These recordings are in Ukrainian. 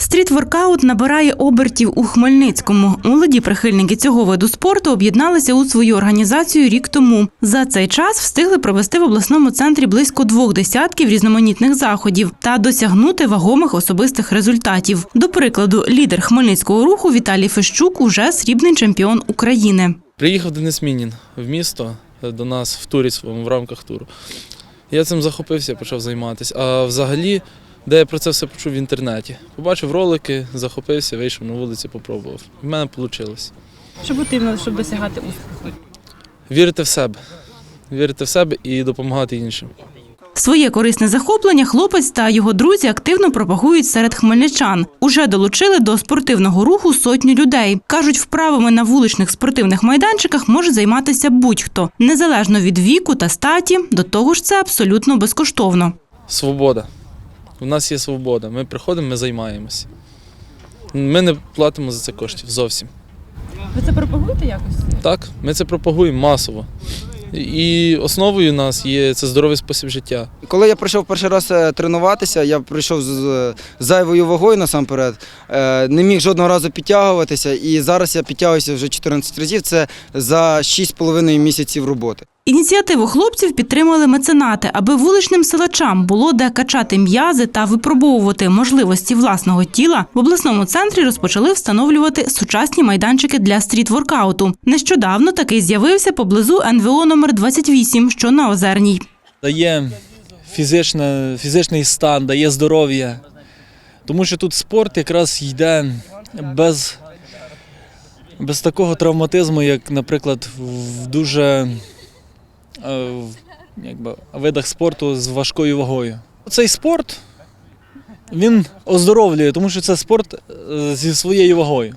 Стріт-воркаут набирає обертів у Хмельницькому. Молоді прихильники цього виду спорту об'єдналися у свою організацію рік тому. За цей час встигли провести в обласному центрі близько двох десятків різноманітних заходів та досягнути вагомих особистих результатів. До прикладу, лідер хмельницького руху Віталій Фещук уже срібний чемпіон України. Приїхав Денис Мінін в місто е, до нас в турі в рамках туру. Я цим захопився, почав займатися. А взагалі, де я про це все почув в інтернеті. Побачив ролики, захопився, вийшов на вулицю, попробував. В мене вийшло. Що потрібно, щоб досягати успіху? Вірити в себе. Вірити в себе і допомагати іншим. Своє корисне захоплення хлопець та його друзі активно пропагують серед хмельничан. Уже долучили до спортивного руху сотню людей. кажуть, вправами на вуличних спортивних майданчиках може займатися будь-хто, незалежно від віку та статі. До того ж, це абсолютно безкоштовно. Свобода. У нас є свобода. Ми приходимо, ми займаємося. Ми не платимо за це коштів зовсім. Ви це пропагуєте якось? Так, ми це пропагуємо масово. І основою у нас є це здоровий спосіб життя. Коли я прийшов перший раз е, тренуватися, я прийшов з з зайвою вагою насамперед, е, не міг жодного разу підтягуватися, і зараз я підтягуюся вже 14 разів. Це за 6,5 місяців роботи. Ініціативу хлопців підтримали меценати, аби вуличним силачам було де качати м'язи та випробовувати можливості власного тіла. В обласному центрі розпочали встановлювати сучасні майданчики для стріт-воркауту. Нещодавно такий з'явився поблизу НВО номер 28, що на Озерній. дає фізичне, фізичний стан, дає здоров'я. Тому що тут спорт якраз йде без, без такого травматизму, як, наприклад, в дуже якби, видах спорту з важкою вагою. Цей спорт він оздоровлює, тому що це спорт е, зі своєю вагою.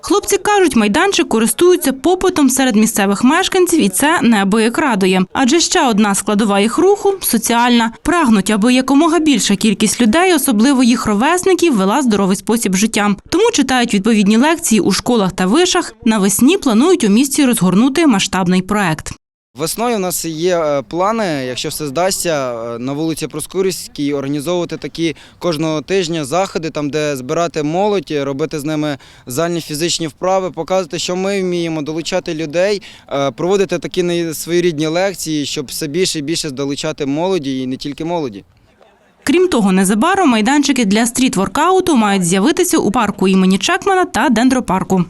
Хлопці кажуть, майданчик користуються попитом серед місцевих мешканців, і це неабияк радує. Адже ще одна складова їх руху соціальна. Прагнуть, аби якомога більша кількість людей, особливо їх ровесників, вела здоровий спосіб життя. Тому читають відповідні лекції у школах та вишах. Навесні планують у місті розгорнути масштабний проект. Весною у нас є е, плани, якщо все здасться, е, на вулиці Проскурівській організовувати такі кожного тижня заходи, там де збирати молодь, робити з ними зальні фізичні вправи, показувати, що ми вміємо, долучати людей, е, проводити такі своєрідні лекції, щоб все більше і більше долучати молоді і не тільки молоді. Крім того, незабаром майданчики для стріт-воркауту мають з'явитися у парку імені Чекмана та дендропарку.